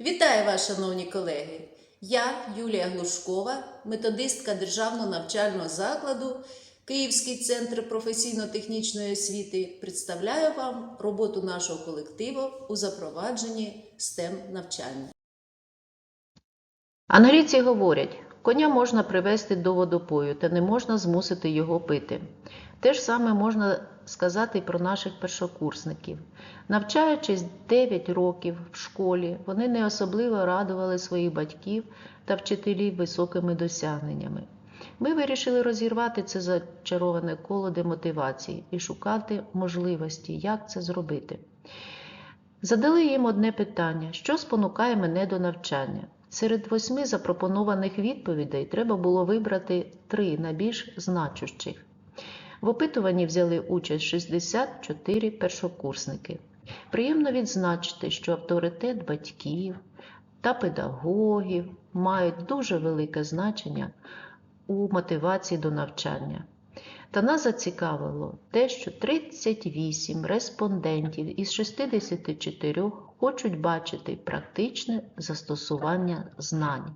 Вітаю вас, шановні колеги! Я, Юлія Глушкова, методистка Державного навчального закладу Київський центр професійно-технічної освіти, представляю вам роботу нашого колективу у запровадженні STEM навчання. Аналіці говорять, коня можна привести до водопою, та не можна змусити його пити. Те ж саме можна сказати і про наших першокурсників. Навчаючись 9 років в школі, вони не особливо радували своїх батьків та вчителів високими досягненнями. Ми вирішили розірвати це зачароване коло демотивації і шукати можливості, як це зробити. Задали їм одне питання: що спонукає мене до навчання? Серед восьми запропонованих відповідей треба було вибрати три найбільш значущих. В опитуванні взяли участь 64 першокурсники. Приємно відзначити, що авторитет батьків та педагогів мають дуже велике значення у мотивації до навчання. Та нас зацікавило те, що 38 респондентів із 64 хочуть бачити практичне застосування знань.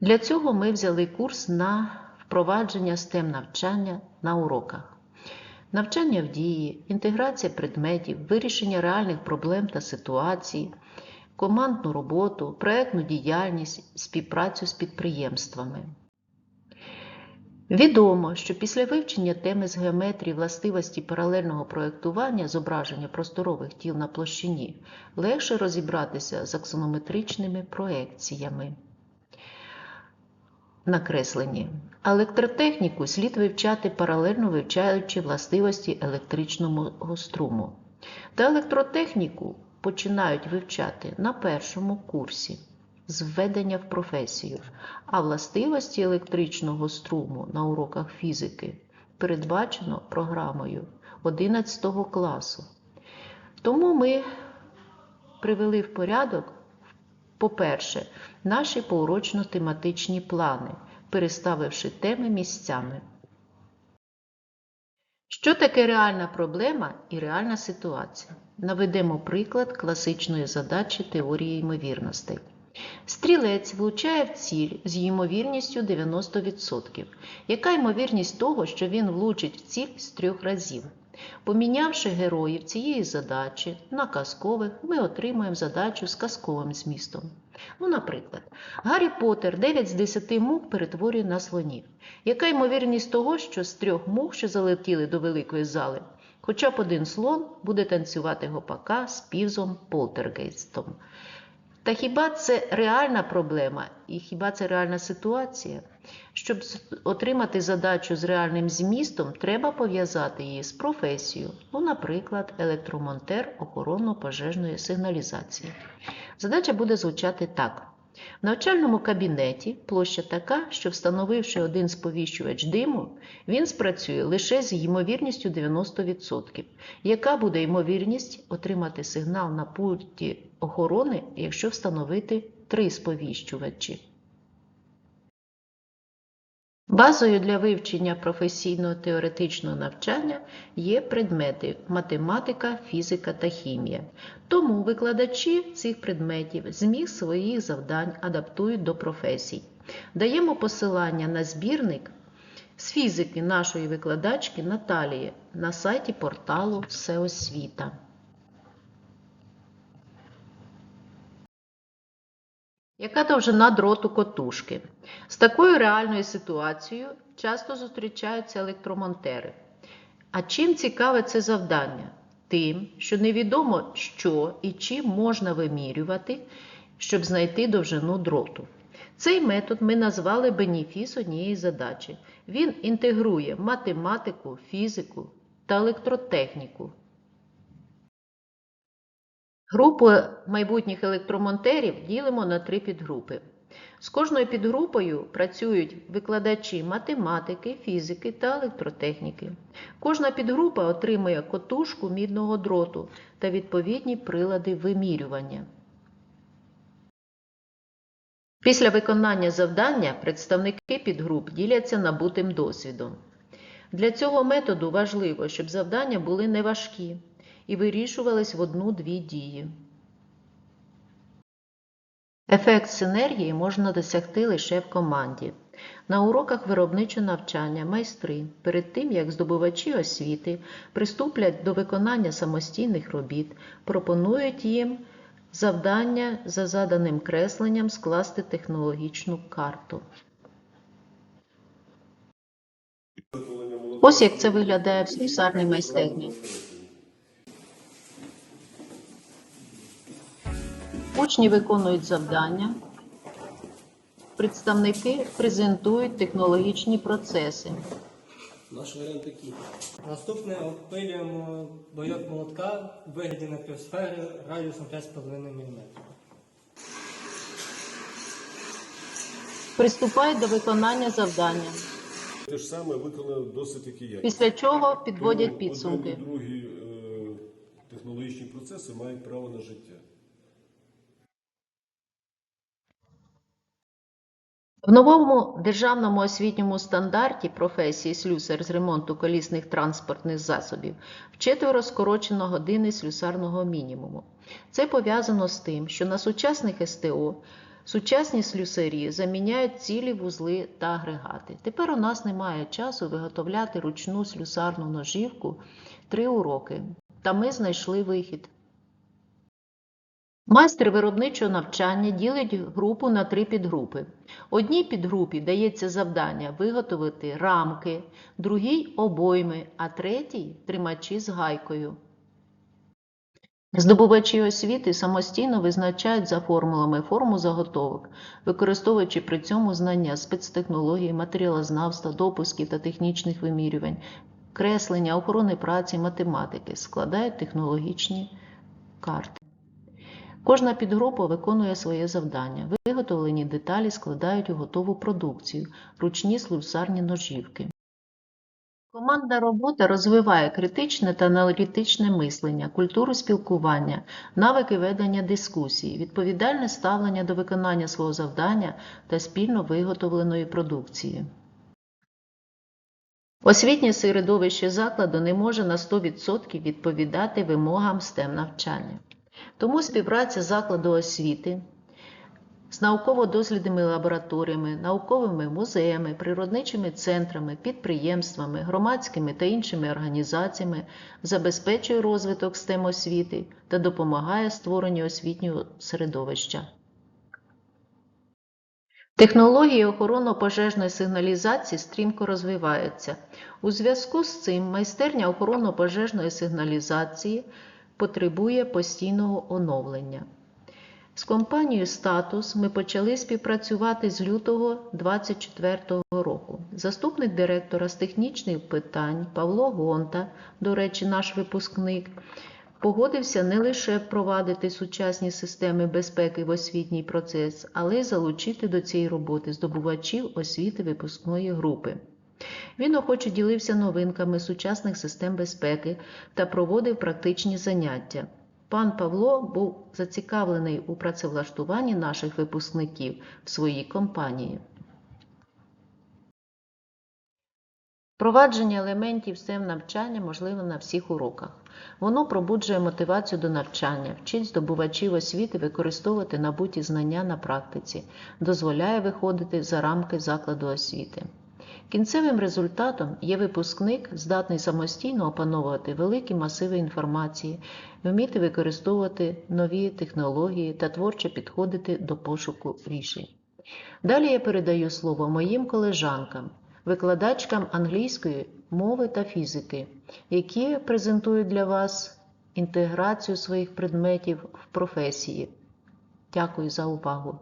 Для цього ми взяли курс на впровадження STEM навчання на уроках. Навчання в дії, інтеграція предметів, вирішення реальних проблем та ситуацій, командну роботу, проєктну діяльність, співпрацю з підприємствами. Відомо, що після вивчення теми з геометрії властивості паралельного проєктування зображення просторових тіл на площині легше розібратися з аксонометричними проекціями. Накреслені. Електротехніку слід вивчати паралельно вивчаючи властивості електричного струму. Та електротехніку починають вивчати на першому курсі з введення в професію, а властивості електричного струму на уроках фізики передбачено програмою 11 класу. Тому ми привели в порядок, по-перше, наші поурочно-тематичні плани, переставивши теми місцями. Що таке реальна проблема і реальна ситуація? Наведемо приклад класичної задачі теорії ймовірностей. Стрілець влучає в ціль з ймовірністю 90%. Яка ймовірність того, що він влучить в ціль з трьох разів? Помінявши героїв цієї задачі на казкових, ми отримуємо задачу з казковим змістом. Ну, наприклад, Гаррі Поттер 9 з 10 мух перетворює на слонів. Яка ймовірність того, що з трьох мух, що залетіли до великої зали, хоча б один слон буде танцювати гопака з півзом полтергейстом? Та хіба це реальна проблема і хіба це реальна ситуація? Щоб отримати задачу з реальним змістом, треба пов'язати її з професією, ну, наприклад, електромонтер охоронно-пожежної сигналізації. Задача буде звучати так. В навчальному кабінеті площа така, що встановивши один сповіщувач диму, він спрацює лише з ймовірністю 90%. Яка буде ймовірність отримати сигнал на пульті охорони, якщо встановити три сповіщувачі? Базою для вивчення професійного теоретичного навчання є предмети математика, фізика та хімія. Тому викладачі цих предметів зміг своїх завдань адаптують до професій. Даємо посилання на збірник з фізики нашої викладачки Наталії на сайті порталу Всеосвіта. Яка довжина дроту котушки? З такою реальною ситуацією часто зустрічаються електромонтери. А чим цікаве це завдання? Тим, що невідомо, що і чим можна вимірювати, щоб знайти довжину дроту. Цей метод ми назвали бенефіс однієї задачі. Він інтегрує математику, фізику та електротехніку. Групу майбутніх електромонтерів ділимо на три підгрупи. З кожною підгрупою працюють викладачі математики, фізики та електротехніки. Кожна підгрупа отримує котушку мідного дроту та відповідні прилади вимірювання. Після виконання завдання представники підгруп діляться набутим досвідом. Для цього методу важливо, щоб завдання були неважкі і вирішувались в одну-дві дії. Ефект синергії можна досягти лише в команді. На уроках виробничого навчання майстри перед тим, як здобувачі освіти приступлять до виконання самостійних робіт, пропонують їм завдання за заданим кресленням скласти технологічну карту. Ось як це виглядає в слюсарній майстерні. Учні виконують завдання, представники презентують технологічні процеси. Наш варіант такий. Наступне обпилюємо бойок молотка в вигляді напівсфери радіусом 5,5 мм. Приступають до виконання завдання, Те ж саме виконано досить таки якісно. після чого підводять Тому підсумки. Другі е, технологічні процеси мають право на життя. В новому державному освітньому стандарті професії слюсар з ремонту колісних транспортних засобів вчетверо скорочено години слюсарного мінімуму. Це пов'язано з тим, що на сучасних СТО сучасні слюсарі заміняють цілі вузли та агрегати. Тепер у нас немає часу виготовляти ручну слюсарну ножівку три уроки, та ми знайшли вихід. Майстер виробничого навчання ділить групу на три підгрупи. Одній підгрупі дається завдання виготовити рамки, другій обойми, а третій тримачі з гайкою. Здобувачі освіти самостійно визначають за формулами форму заготовок, використовуючи при цьому знання спецтехнології, матеріалознавства, допусків та технічних вимірювань, креслення, охорони праці, математики, складають технологічні карти. Кожна підгрупа виконує своє завдання. Виготовлені деталі складають у готову продукцію, ручні слюсарні ножівки. Командна робота розвиває критичне та аналітичне мислення, культуру спілкування, навики ведення дискусій, відповідальне ставлення до виконання свого завдання та спільно виготовленої продукції. Освітнє середовище закладу не може на 100% відповідати вимогам STEM навчання. Тому співпраця закладу освіти з науково-дослідними лабораторіями, науковими музеями, природничими центрами, підприємствами, громадськими та іншими організаціями забезпечує розвиток STEM освіти та допомагає створенню освітнього середовища. Технології охоронно-пожежної сигналізації стрімко розвиваються. У зв'язку з цим майстерня охоронно-пожежної сигналізації потребує постійного оновлення. З компанією Статус ми почали співпрацювати з лютого 2024 року. Заступник директора з технічних питань Павло Гонта, до речі, наш випускник, погодився не лише впровадити сучасні системи безпеки в освітній процес, але й залучити до цієї роботи здобувачів освіти випускної групи. Він охоче ділився новинками сучасних систем безпеки та проводив практичні заняття. Пан Павло був зацікавлений у працевлаштуванні наших випускників в своїй компанії. Впровадження елементів STEM навчання можливе на всіх уроках. Воно пробуджує мотивацію до навчання, вчить здобувачів освіти використовувати набуті знання на практиці, дозволяє виходити за рамки закладу освіти. Кінцевим результатом є випускник, здатний самостійно опановувати великі масиви інформації, вміти використовувати нові технології та творчо підходити до пошуку рішень. Далі я передаю слово моїм колежанкам, викладачкам англійської мови та фізики, які презентують для вас інтеграцію своїх предметів в професії. Дякую за увагу!